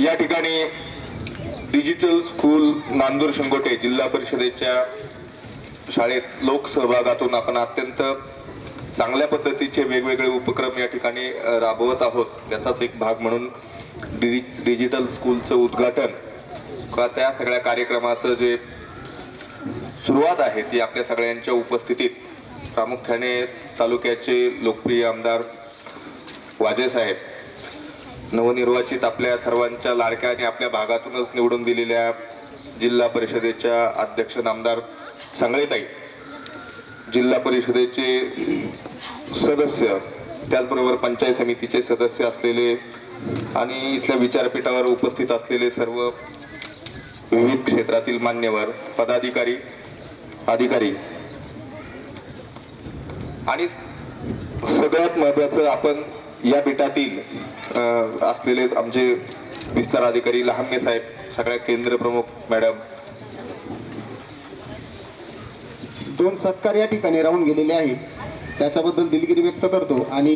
या ठिकाणी digital school Nandur Shingote जिल्हा परिषदेच्या शाळेत लोकसहभागातून आपण अत्यंत चांगल्या पद्धतीचे वेगवेगळे उपक्रम या ठिकाणी राबवत आहोत. त्याचाच एक भाग म्हणून डिजि डिजिटल स्कूलचं उद्घाटन का त्या सगळ्या कार्यक्रमाचं जे सुरुवात आहे ती आपल्या सगळ्यांच्या उपस्थितीत प्रामुख्याने तालुक्याचे लोकप्रिय आमदार वाजे साहेब नवनिर्वाचित आपल्या सर्वांच्या लाडक्या आणि आपल्या भागातूनच निवडून दिलेल्या जिल्हा परिषदेच्या अध्यक्ष नामदार सांगळेताई जिल्हा परिषदेचे सदस्य त्याचबरोबर पंचायत समितीचे सदस्य असलेले आणि इथल्या विचारपीठावर उपस्थित असलेले सर्व विविध क्षेत्रातील मान्यवर पदाधिकारी अधिकारी. आणि सगळ्यात महत्वाचं आपण या पीठातील असलेले आमचे विस्तार अधिकारी लहानगे साहेब सगळ्या केंद्र प्रमुख मॅडम. दोन सत्कार या ठिकाणी राहून गेलेले आहेत. त्याच्याबद्दल दिलगिरी व्यक्त करतो आणि